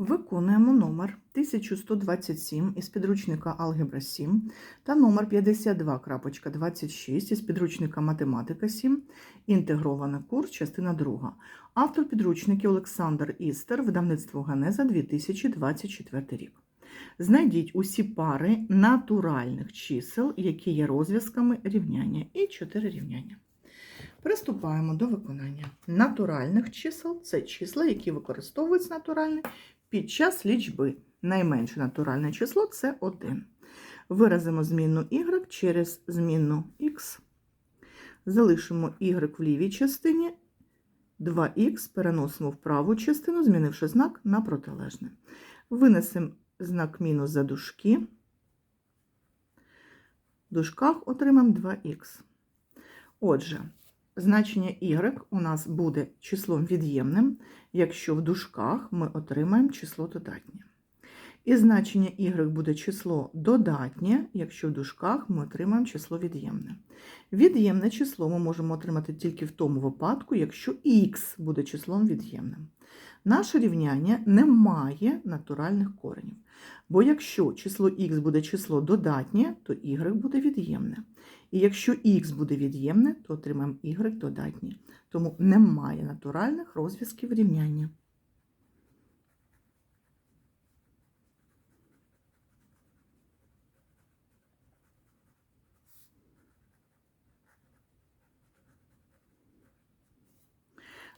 Виконуємо номер 1127 із підручника Алгебра 7 та номер 52.26 із підручника Математика 7, інтегрований курс, частина 2. Автор підручників Олександр Істер, видавництво Ганеза 2024 рік. Знайдіть усі пари натуральних чисел, які є розв'язками рівняння, і 4 рівняння. Приступаємо до виконання. Натуральних чисел це числа, які використовуються натуральні під час лічби. Найменше натуральне число це 1. Виразимо змінну y через змінну x. Залишимо y в лівій частині. 2х переносимо в праву частину, змінивши знак на протилежне. Винесемо знак мінус за дужки. В дужках отримаємо 2х. Отже, значення y у нас буде числом від'ємним, якщо в дужках ми отримаємо число додатнє. І значення y буде число додатнє, якщо в дужках ми отримаємо число від'ємне. Від'ємне число ми можемо отримати тільки в тому випадку, якщо х буде числом від'ємним. Наше рівняння не має натуральних коренів. Бо якщо число х буде число додатнє, то y буде від'ємне. І якщо х буде від'ємне, то отримаємо y додатнє. Тому немає натуральних розв'язків рівняння.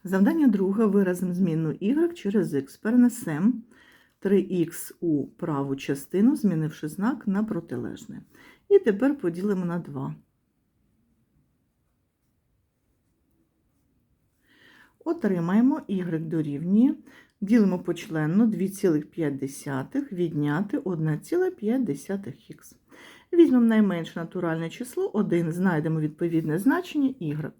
Завдання друге виразимо змінну y через x. Перенесемо 3х у праву частину, змінивши знак на протилежне. І тепер поділимо на 2. Отримаємо y дорівнює. Ділимо почленно 2,5 відняти 1,5х. Візьмемо найменше натуральне число 1, знайдемо відповідне значення y.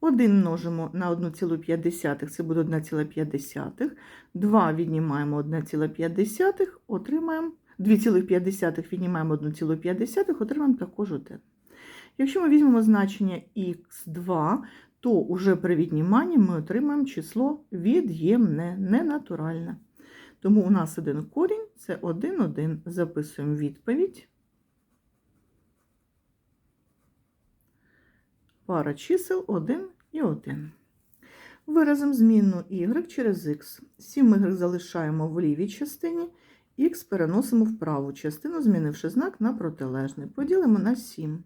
1 множимо на 1,5, це буде 1,5. 2 віднімаємо 1,5, отримаємо 2,5 віднімаємо 1,5, отримаємо також 1. Якщо ми візьмемо значення х2, то уже при відніманні ми отримаємо число від'ємне, ненатуральне. Тому у нас один корінь це 1, 1. Записуємо відповідь. Пара чисел 1 і 1. Виразимо змінну y через x. 7y залишаємо в лівій частині, х переносимо в праву частину, змінивши знак на протилежний. Поділимо на 7.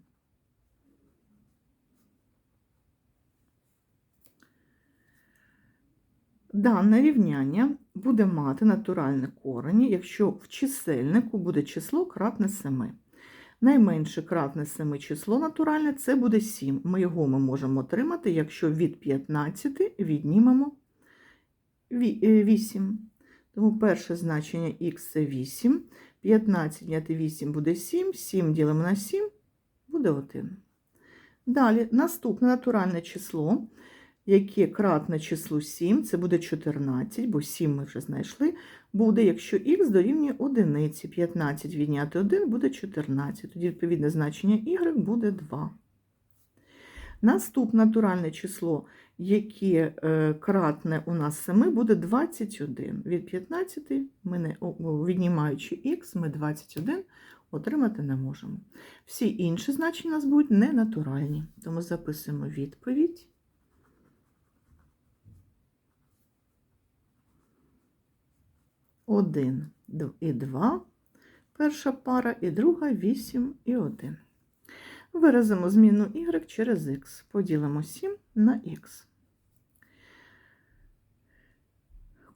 Дане рівняння буде мати натуральне корені, якщо в чисельнику буде число кратне 7. Найменше кратне 7 число натуральне це буде 7. Ми його ми можемо отримати, якщо від 15 віднімемо 8. Тому перше значення х це 8. 15 відняти 8 буде 7, 7 ділимо на 7 буде 1. Далі, наступне натуральне число, яке кратне числу 7, це буде 14, бо 7 ми вже знайшли, буде, якщо х дорівнює 1, 15 відняти 1 буде 14, тоді відповідне значення y буде 2. Наступне натуральне число, яке е, кратне у нас 7, буде 21. Від 15, ми не, віднімаючи х, ми 21 отримати не можемо. Всі інші значення у нас будуть ненатуральні. Тому записуємо відповідь. Один і 2, перша пара, і друга 8 і 1. Виразимо зміну y через x. Поділимо 7 на х.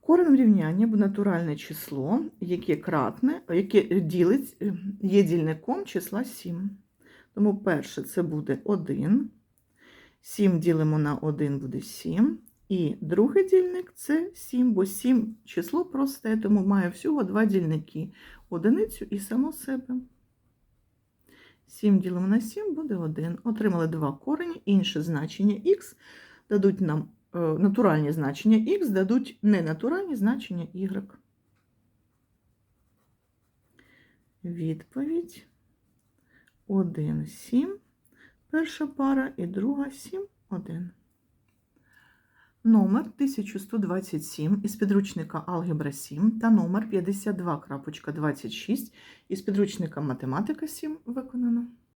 Коренем рівняння буде натуральне число, яке кратне, яке ділить, є дільником числа 7. Тому перше це буде 1. 7 ділимо на 1 буде 7. І другий дільник це 7, бо 7 число просте, тому має всього два дільники одиницю і само себе. 7 ділимо на 7 буде 1. Отримали два корені, інше значення х дадуть нам е, натуральні значення х, дадуть ненатуральні значення y. Відповідь 1, 7. Перша пара і друга 7, 1. Номер 1127 із підручника Алгебра 7 та номер 52.26 із підручника Математика 7 виконано.